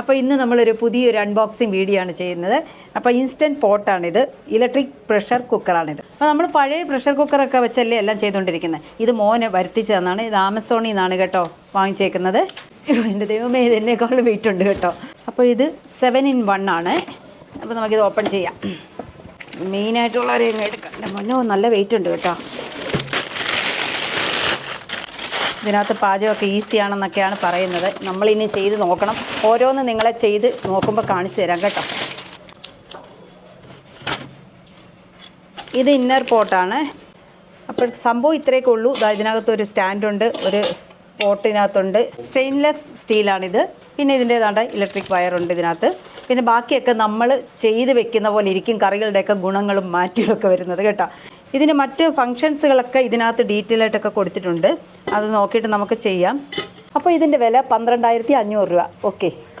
അപ്പോൾ ഇന്ന് നമ്മളൊരു പുതിയൊരു അൺബോക്സിങ് വീഡിയോ ആണ് ചെയ്യുന്നത്. അപ്പോൾ ഇൻസ്റ്റന്റ് പോട്ടാണിത് ഇലക്ട്രിക് പ്രഷർ കുക്കറാണിത് അപ്പോൾ നമ്മൾ പഴയ പ്രഷർ കുക്കറൊക്കെ വെച്ചല്ലേ എല്ലാം ചെയ്തുകൊണ്ടിരിക്കുന്നത് ഇത് മോനെ വരുത്തിച്ച് തന്നാണ് ഇത് ആമസോണിൽ നിന്നാണ് കേട്ടോ വാങ്ങിച്ചേക്കുന്നത്. എന്റെ ദൈവമേ ഇതിനേക്കാളും വെയിറ്റ് ഉണ്ട് കേട്ടോ. അപ്പോൾ ഇത് സെവൻ ഇൻ വൺ ആണ്. അപ്പോൾ നമുക്കിത് ഓപ്പൺ ചെയ്യാം. മെയിനായിട്ടുള്ളവരെ എടുക്കാം. എന്റെ മുന്നോ നല്ല വെയിറ്റ് ഉണ്ട് കേട്ടോ. ഇതിനകത്ത് പാചകമൊക്കെ ഈസിയാണെന്നൊക്കെയാണ് പറയുന്നത്. നമ്മളിനി ചെയ്ത് നോക്കണം. ഓരോന്ന് നിങ്ങളെ ചെയ്ത് നോക്കുമ്പോൾ കാണിച്ചു തരാം കേട്ടോ. ഇത് ഇന്നർ പോട്ടാണ് അപ്പോൾ സംഭവം ഇത്രയൊക്കെ ഉള്ളൂ. ഇതിനകത്ത് ഒരു സ്റ്റാൻഡുണ്ട് ഒരു പോട്ടിനകത്തുണ്ട് സ്റ്റെയിൻലെസ് സ്റ്റീലാണിത് പിന്നെ ഇതിന്റേതാണ്ട് ഇലക്ട്രിക് വയറുണ്ട് ഇതിനകത്ത്. പിന്നെ ബാക്കിയൊക്കെ നമ്മൾ ചെയ്ത് വെക്കുന്ന പോലെ ഇരിക്കും. കറികളുടെയൊക്കെ ഗുണങ്ങളും മാറ്റികളൊക്കെ വരുന്നത് കേട്ടോ. ഇതിന് മറ്റ് ഫങ്ഷൻസുകളൊക്കെ ഇതിനകത്ത് ഡീറ്റെയിൽ ആയിട്ടൊക്കെ കൊടുത്തിട്ടുണ്ട്. അത് നോക്കിയിട്ട് നമുക്ക് ചെയ്യാം. അപ്പോൾ ഇതിന്റെ വില പന്ത്രണ്ടായിരത്തി അഞ്ഞൂറ് രൂപ. ഓക്കെ